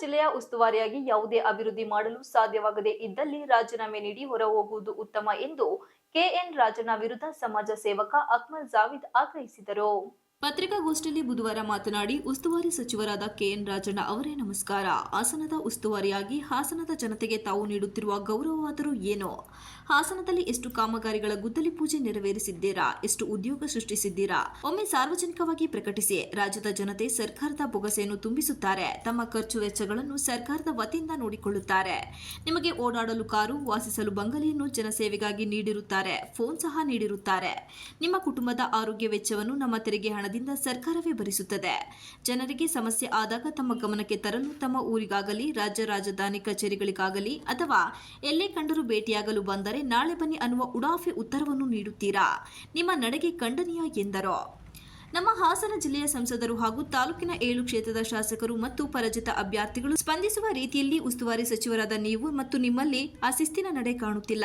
ಜಿಲ್ಲೆಯ ಉಸ್ತುವಾರಿಯಾಗಿ ಯಾವುದೇ ಅಭಿವೃದ್ಧಿ ಮಾಡಲು ಸಾಧ್ಯವಾಗದೇ ಇದ್ದಲ್ಲಿ ರಾಜೀನಾಮೆ ನೀಡಿ ಹೊರ ಹೋಗುವುದು ಉತ್ತಮ ಎಂದು ಕೆಎನ್ ರಾಜಣ್ಣ ವಿರುದ್ಧ ಸಮಾಜ ಸೇವಕ ಅಕ್ಮಲ್ ಜಾವಿದ್ ಆಗ್ರಹಿಸಿದರು. ಪತ್ರಿಕಾಗೋಷ್ಠಿಯಲ್ಲಿ ಬುಧವಾರ ಮಾತನಾಡಿ ಉಸ್ತುವಾರಿ ಸಚಿವರಾದ ಕೆಎನ್ ರಾಜಣ್ಣ ಅವರೇ ನಮಸ್ಕಾರ. ಹಾಸನದ ಉಸ್ತುವಾರಿಯಾಗಿ ಹಾಸನದ ಜನತೆಗೆ ತಾವು ನೀಡುತ್ತಿರುವ ಗೌರವವಾದರೂ ಏನೋ? ಹಾಸನದಲ್ಲಿ ಎಷ್ಟು ಕಾಮಗಾರಿಗಳ ಗುದ್ದಲಿ ಪೂಜೆ ನೆರವೇರಿಸಿದ್ದೀರಾ? ಎಷ್ಟು ಉದ್ಯೋಗ ಸೃಷ್ಟಿಸಿದ್ದೀರಾ? ಒಮ್ಮೆ ಸಾರ್ವಜನಿಕವಾಗಿ ಪ್ರಕಟಿಸಿ. ರಾಜ್ಯದ ಜನತೆ ಸರ್ಕಾರದ ಬೊಗಸೆಯನ್ನು ತುಂಬಿಸುತ್ತಾರೆ. ತಮ್ಮ ಖರ್ಚು ವೆಚ್ಚಗಳನ್ನು ಸರ್ಕಾರದ ವತಿಯಿಂದ ನೋಡಿಕೊಳ್ಳುತ್ತಾರೆ. ನಿಮಗೆ ಓಡಾಡಲು ಕಾರು, ವಾಸಿಸಲು ಬಂಗಲೆಯನ್ನು ಜನಸೇವೆಗಾಗಿ ನೀಡಿರುತ್ತಾರೆ. ಫೋನ್ ಸಹ ನೀಡಿರುತ್ತಾರೆ. ನಿಮ್ಮ ಕುಟುಂಬದ ಆರೋಗ್ಯ ವೆಚ್ಚವನ್ನು ನಮ್ಮ ತೆರಿಗೆ ಹಣದಿಂದ ಸರ್ಕಾರವೇ ಭರಿಸುತ್ತದೆ. ಜನರಿಗೆ ಸಮಸ್ಯೆ ಆದಾಗ ತಮ್ಮ ಗಮನಕ್ಕೆ ತರಲು ತಮ್ಮ ಊರಿಗಾಗಲಿ, ರಾಜ್ಯ ರಾಜಧಾನಿ ಕಚೇರಿಗಳಿಗಾಗಲಿ ಅಥವಾ ಎಲ್ಲೇ ಕಂಡರೂ ಭೇಟಿಯಾಗಲು ಬಂದರೆ ನಾಳೆ ಬನ್ನಿ ಅನ್ನುವ ಉಡಾಫೆ ಉತ್ತರವನ್ನು ನೀಡುತ್ತೀರಾ? ನಿಮ್ಮ ನಡೆಗೆ ಖಂಡನೀಯ ಎಂದರು. ನಮ್ಮ ಹಾಸನ ಜಿಲ್ಲೆಯ ಸಂಸದರು ಹಾಗೂ ತಾಲೂಕಿನ ಏಳು ಕ್ಷೇತ್ರದ ಶಾಸಕರು ಮತ್ತು ಪರಜಿತ ಅಭ್ಯರ್ಥಿಗಳು ಸ್ಪಂದಿಸುವ ರೀತಿಯಲ್ಲಿ ಉಸ್ತುವಾರಿ ಸಚಿವರಾದ ನೀವು ಮತ್ತು ನಿಮ್ಮಲ್ಲಿ ಆ ಶಿಸ್ತಿನ ನಡೆ ಕಾಣುತ್ತಿಲ್ಲ.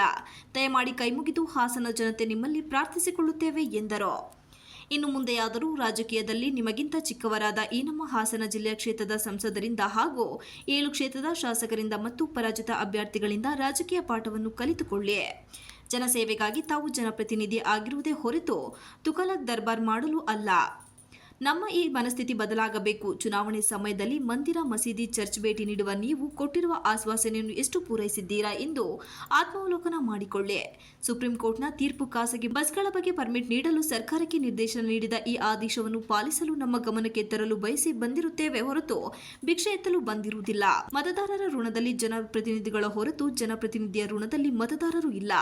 ದಯಮಾಡಿ ಕೈಮುಗಿದು ಹಾಸನ ಜನತೆ ನಿಮ್ಮಲ್ಲಿ ಪ್ರಾರ್ಥಿಸಿಕೊಳ್ಳುತ್ತೇವೆ ಎಂದರು. ಇನ್ನು ಮುಂದೆಯಾದರೂ ರಾಜಕೀಯದಲ್ಲಿ ನಿಮಗಿಂತ ಚಿಕ್ಕವರಾದ ಈ ನಮ್ಮ ಹಾಸನ ಜಿಲ್ಲೆಯ ಕ್ಷೇತ್ರದ ಸಂಸದರಿಂದ ಹಾಗೂ ಏಳು ಕ್ಷೇತ್ರದ ಶಾಸಕರಿಂದ ಮತ್ತು ಪರಾಜಿತ ಅಭ್ಯರ್ಥಿಗಳಿಂದ ರಾಜಕೀಯ ಪಾಠವನ್ನು ಕಲಿತುಕೊಳ್ಳಿ. ಜನಸೇವೆಗಾಗಿ ತಾವು ಜನಪ್ರತಿನಿಧಿ ಆಗಿರುವುದೇ ಹೊರತು ತುಕಲಕ್ ದರ್ಬಾರ್ ಮಾಡಲು ಅಲ್ಲ. ನಮ್ಮ ಈ ಮನಸ್ಥಿತಿ ಬದಲಾಗಬೇಕು. ಚುನಾವಣೆ ಸಮಯದಲ್ಲಿ ಮಂದಿರ ಮಸೀದಿ ಚರ್ಚ್ ಭೇಟಿ ನೀಡುವ ನೀವು ಕೊಟ್ಟಿರುವ ಆಶ್ವಾಸನೆಯನ್ನು ಎಷ್ಟು ಪೂರೈಸಿದ್ದೀರಾ ಎಂದು ಆತ್ಮಾವಲೋಕನ ಮಾಡಿಕೊಳ್ಳಿ. ಸುಪ್ರೀಂ ಕೋರ್ಟ್ನ ತೀರ್ಪು ಖಾಸಗಿ ಬಸ್ಗಳ ಬಗ್ಗೆ ಪರ್ಮಿಟ್ ನೀಡಲು ಸರ್ಕಾರಕ್ಕೆ ನಿರ್ದೇಶನ ನೀಡಿದ ಈ ಆದೇಶವನ್ನು ಪಾಲಿಸಲು ನಮ್ಮ ಗಮನಕ್ಕೆ ತರಲು ಬಯಸಿ ಬಂದಿರುತ್ತೇವೆ ಹೊರತು ಭಿಕ್ಷೆ ಎತ್ತಲು ಬಂದಿರುವುದಿಲ್ಲ. ಮತದಾರರ ಋಣದಲ್ಲಿ ಜನಪ್ರತಿನಿಧಿಗಳ ಹೊರತು ಜನಪ್ರತಿನಿಧಿಯ ಋಣದಲ್ಲಿ ಮತದಾರರು ಇಲ್ಲ.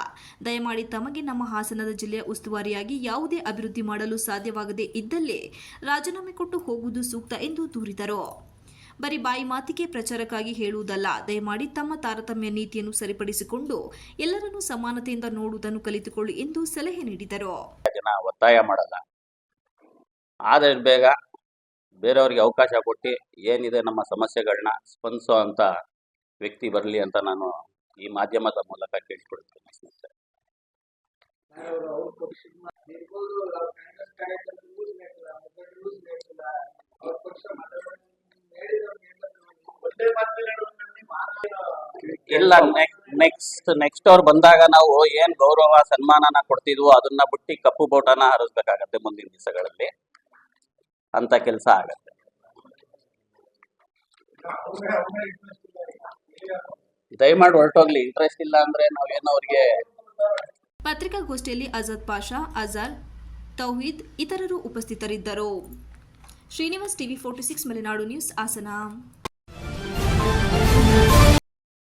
ದಯಮಾಡಿ ತಮಗೆ ನಮ್ಮ ಹಾಸನದ ಜಿಲ್ಲೆಯ ಉಸ್ತುವಾರಿಯಾಗಿ ಯಾವುದೇ ಅಭಿವೃದ್ಧಿ ಮಾಡಲು ಸಾಧ್ಯವಾಗದೇ ಇದ್ದಲ್ಲಿ ರಾಜೀನಾಮೆ ಕೊಟ್ಟು ಹೋಗುವುದು ಸೂಕ್ತ ಎಂದು ದೂರಿದರು. ಬರೀ ಬಾಯಿ ಮಾತಿಗೆ ಪ್ರಚಾರಕ್ಕಾಗಿ ಹೇಳುವುದಲ್ಲ ದಯಮಾಡಿ ತಮ್ಮ ತಾರತಮ್ಯ ನೀತಿಯನ್ನು ಸರಿಪಡಿಸಿಕೊಂಡು ಎಲ್ಲರನ್ನೂ ಸಮಾನತೆಯಿಂದ ನೋಡುವುದನ್ನು ಕಲಿತುಕೊಳ್ಳಿ ಎಂದು ಸಲಹೆ ನೀಡಿದರು. ಜನ ಒತ್ತಾಯ ಮಾಡಲ್ಲ. ಆದರೆ ಬೇಗ ಬೇರೆಯವರಿಗೆ ಅವಕಾಶ ಕೊಟ್ಟು ಏನಿದೆ ನಮ್ಮ ಸಮಸ್ಯೆಗಳನ್ನ ಸ್ಪಂದಿಸೋ ಅಂತ ವ್ಯಕ್ತಿ ಬರಲಿ ಅಂತ ನಾನು ಈ ಮಾಧ್ಯಮದ ಮೂಲಕ ಕೇಳಿಕೊಡ್ತೀನಿ ಇಲ್ಲ ನೆಕ್ಸ್ಟ್ ನೆಕ್ಸ್ಟ್ ಅವ್ರು ಬಂದಾಗ ನಾವು ಏನ್ ಗೌರವ, ಸನ್ಮಾನನ ಕೊಡ್ತಿದ್ವೋ ಅದನ್ನ ಬಿಟ್ಟು ಕಪ್ಪು ಬೋಟನ ಹರಿಸ್ಬೇಕಾಗತ್ತೆ ಮುಂದಿನ ದಿವಸಗಳಲ್ಲಿ. ಅಂತ ಕೆಲಸ ಆಗತ್ತೆ. ದಯಮಾಡಿ ಹೊರಟೋಗ್ಲಿ ಇಂಟ್ರೆಸ್ಟ್ ಇಲ್ಲ ಅಂದ್ರೆ ನಾವೇನೋ ಅವ್ರಿಗೆ ಪತ್ರಿಕಾಗೋಷ್ಠಿಯಲ್ಲಿ ಆಜಾದ್ ಪಾಷಾ ಅಜಾರ್ ತೌಹೀದ್ ಇತರರು ಉಪಸ್ಥಿತರಿದ್ದರು. Srinivas TV forty six Malenadu news Hassan.